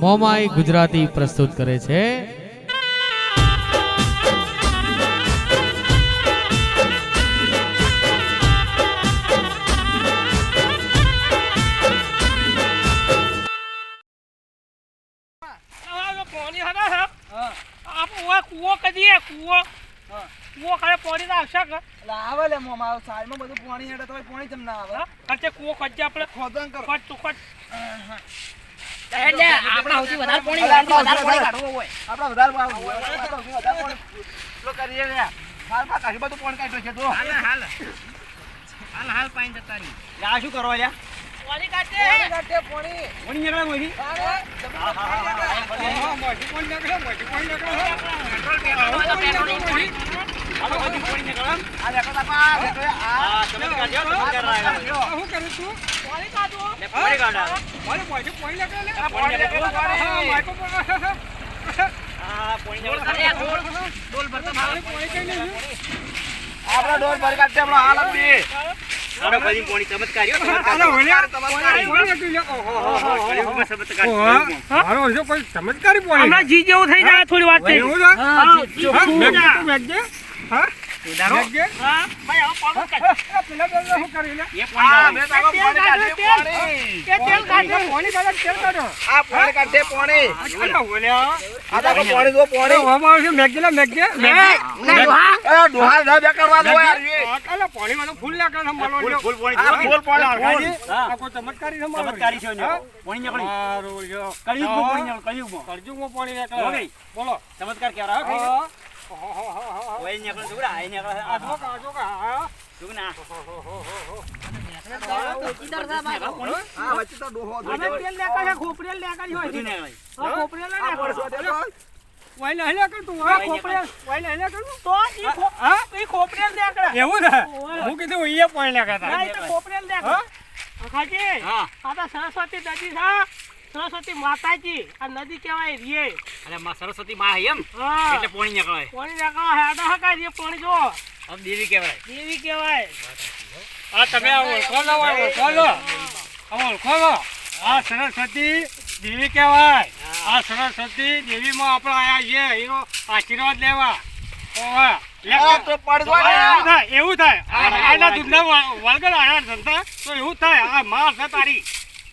મોમાઈ ગુજરાતી પ્રસ્તુત કરે છે. કૂવો કરીએ કૂવો કૂવો ખાલે પાણી ના આવશે કે આવે લે મોમાં આવે સાઈડમાં બધું પાણી હેડે તો પાણી કેમ ના આવે ખર્ચે કૂવો ખર્ચે આપણે ખોદણ કરો ખર્ચ તું એટલે આપણા સૌથી વધારે પાણી વધારે પાણી કાઢવું હોય આપણે વધારે ભાવ હોય. આપણે સૌથી વધારે પાણી પેલો કરીએ લે. હાલમાં કાઢી બધું પાણી કાઢ્યું છે જો હાલ હાલ. હાલ હાલ પાણી જતા રહી. આ શું કરો લ્યા? પાણી કાઢે પાણી કાઢે પાણી. પાણી નીકળે મોહી પાણી પાણી નીકળે. હાલ પાણી છે? પાણી કાઢ. લે? ચમત્કારી. પાણી. કળિયુગમાં પાણી નીકળ્યું કળિયુગમાં કળજુગમાં પાણી હો? ચમત્કાર કેવડા હો? હા. કઈ ઓય નીકળે છોકરા આ હા. એવું ને કીધું પાણી સરસ્વતી દાદી છે સરસ્વતી માતાજી આ નદી કહેવાય રીએ. અરે માં સરસ્વતી માં આઈ એમ? હા. એટલે પાણી નીકળે પાણી હે હેડા હકા રીએ પાણી જો આમ દેવી કહેવાય. દેવી કહેવાય. આ તમે આ ઓળખો લો, ઓળખો લો. આ ઓળખો લો. આ સરસ્વતી દેવી કહેવાય. આ સરસ્વતી દેવીમાં આપણે આયા છે એનો આશીર્વાદ લેવા. ઓવે. એવું થાય એવું થાય. આ આના દૂધના વળગડ વળગર આયા ધંધા તો એવું થાય. આ માં છે તારી.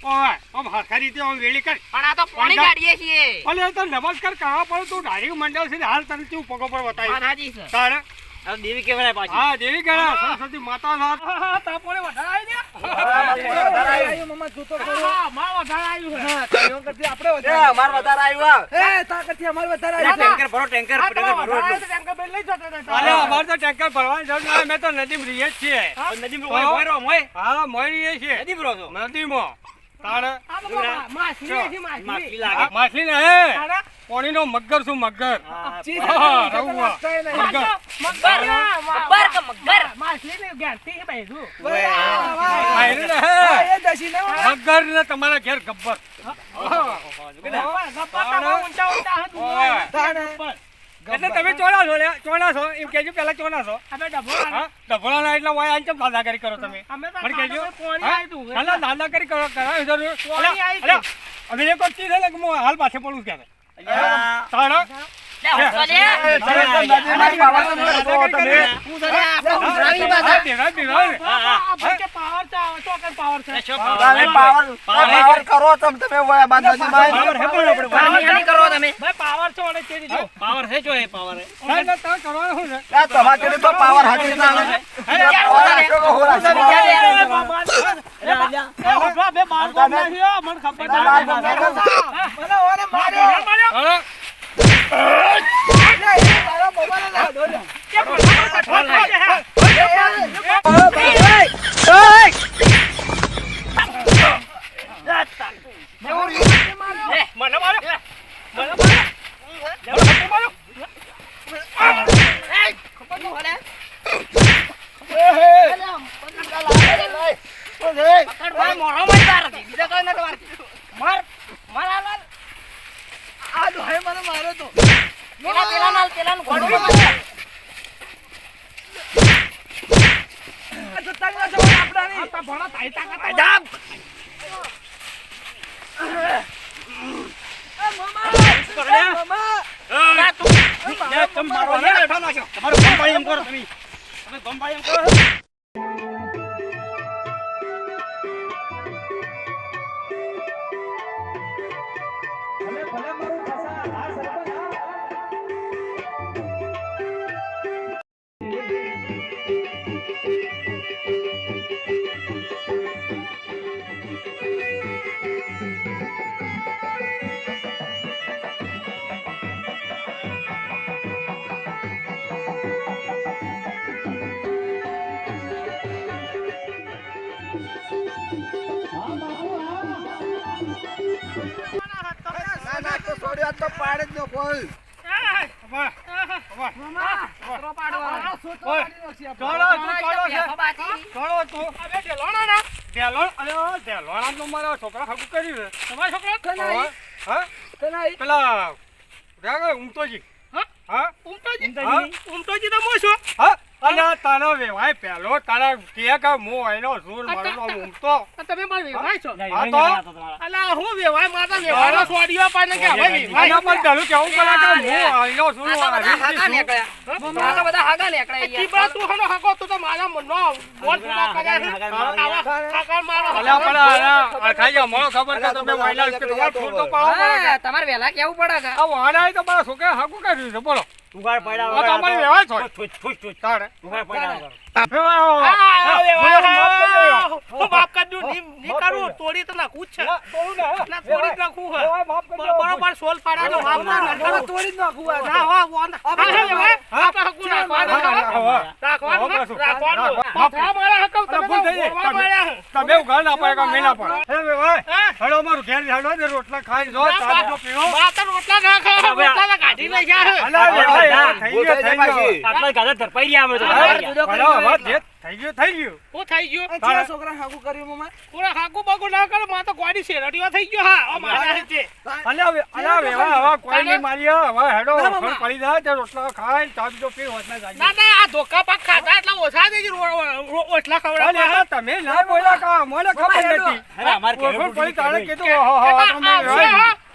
ઓવે આમ હરખા રીતે આમ વેલી કર પણ આ તો પાણી કાઢીએ છીએ અલે તો નમસ્કાર કરવા પડે તું ધાર્મિક મંડળ છે હાલ તને કેવું પગો પર બતાવી હાજી છે તારે દેવી કહેવાય પાછી હા દેવી ગયા સરસ્વતી માતા સાથ હા, હા, વધારે આવી વધારે આવ્યું, મમ્મા, જૂતો કરો. હા વધારે આવ્યું હા, તારીઓ કરતી આપણે વધારે. અમાર વધારે આવ્યું, એ, તાર કરતી અમાર વધારે આવ્યું. ટેન્કર ભરો ટેન્કર ટેન્કર ભરો ટેન્કર બેન લઈ જતા અરે અમારે તો ટેન્કર ભરવાની જરૂર ના અમે તો નદીમાં રહીએ જ છીએ નદીમાં કોઈ મોય. હા મોય રહીએ છીએ નદી ભરો છો માછલી છે, માછલી. માછલી. લાગે. માછલી ને પોણી નો મગર શું મગર. મગર. મગર. ના, તમારા ઘેર ગબ્બર. ગપ્પા- એટલે તમે ચોલા છો લે ચોલા છો એમ કેજો પેલા ચોલા છો. અમે ડભોળા એટલે હોય આઈને ચમ દાદાગીરી કરો તમે? પણ કેજો. હાલા દાદાગીરી કરો જરૂર. અલ્યા, હવે એક હું હાલ પાછે પડું ક્યારે. તારા પાવર છે, પાવર છે. લે, શું તમે પાવર? પાવર પાવર પાવર કરો તમે તમે હોય બાદ નદીમાં પાવર હે પણ આપણે પાવર નહીં કરો તમે પાવર છે. પાવર જો એ પાવર તમારે તો પાવર હાજરી ના મારે મોબાઈલ તો ભણો તારી તાકાત જા તમારો બંબાઈ એમ કરો તમે. તમે એમ કરો. ઢેલોણ, અરે ઓ, ઢેલોણાનું તો મારા છોકરા હાકું કર્યું. તમારો છોકરો? હા? પેલા ઊંઘતોજી. હા? તો છું. હા? અલ્યા, તારો વેવાય પેલો તારા કે કે મો એનો જોર મારો તો ઊંઘતો. આ તમે મારા વેવાય છો. હા તો? અલા, હું વેવાય? મારા વેવાનો વેવાયનો પાને કે હવે વેવાય. પણ પર પેલું કેવું પડે કે મો એનો જોર હાગા મારી નીકળ્યા. આ બધા હાગા નીકળ્યા યાર. બા તું હનો હકો તું તો મારા મનો બોલ પૂરા કરે હાગા મારો અલા પણ આ ખાઈ મને ખબર કે તમે વાયલા કે તમારે સૂર તો પડે કે. હા, તમારે વેલા કેવું પડે કે આ વાણાએ તો મારા છોકરા હાકું કર્યું છે બોલો ઉઘાડ પડ્યા આ તો અમારી વેવાય છો ઠુસ, ઠુસ, ઠુસ. તારે ઉઘાડ પડ્યા. આ. માફ કરજો. ની- ની કરું. તોડી તો નાખું જ છે. તોડું ના, તોડી નાખું. બરોબર સોલ પાડ્યા તો માફ ના. તોડી જ નાખું આ. ના, હો, હો, ના. હા, હા, આ આપણે હકું હા. રાખવાનું. રાખવાનું. માફ માથા મારા હકમ તમે તમે એવું ઘર ના પડે કે મેં ના પાડે. હે, વેવાય. હા? ઘેર હેડો ને રોટલા ખાઈ જો ના, ચા જો બા- પીવો રોટલા ના ખાય, રોટલા કાઢી લઈ ગયા થઈ ભૂલ થઈ થઈ જાય ગયો. પાછી. આટલા ગાધા ધરપાઈ રહ્યા અમે તો. હા, જુદો થઈ ગયું થઈ ગયું થઈ ગયું કર્યું હાકુ બાકુ ના કરો માં તો ગોડી શેરડીઓ થઈ ગયો હા ઓ મારા છે અલ્યા વે- અલ્યા વેવાય, હવે કોઈ નહીં મારી હવે હેડો મામા. ઘર પડી જાય તે રોટલા ચા પી હોત ના જાય ના ના આ ધોકા પાક ખાતા એટલે ઓછા ગયું ઓટલા ખવડાવવા તમે ના બોલ્યા કા? મને ખબર નથી. અરે, અમારે ઘરે પડી તારે કીધું ઓહો, હો, હો, તમે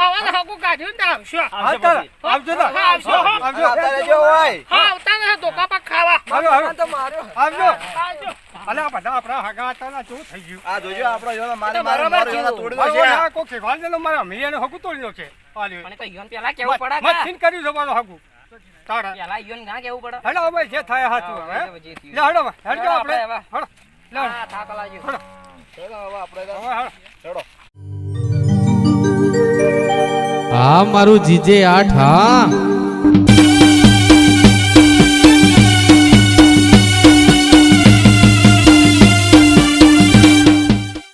વેવાય. આવા હાકુ કાઢ્યું ને આવશો આવજો તાર. હા, આવજો, આવજો અત્યારે હા આવતા ને ધોકા પાક ખાવા આવજો, આવજો. આવજો આવજો અલ્યા બધા આપણા હગા હતા શું થઈ ગયું આ જોજો આપણો જોનો મારે તો મારો જોનો કીધું. તોડી મારો દો છે. આ કોઈ ખીખવાડ દેલો મારા મિયાને હગું તોડી નાખે. આ લ્યો. તો ઈયોન પેલા કેવું પડે મત કે કર્યું છે મારું હગું. તારા. પેલા ઈયોન ઘણા કેવું પડે હેડો હવે જે થાય હાચું હવે. હવે જે થયું. લે હેડો હવે. હેડજો આપણે. આપણે લે થાક લાગ્યો. ચલો હવે આપણે તો હવે હેડો. હા મારું જીજે આઠ હા.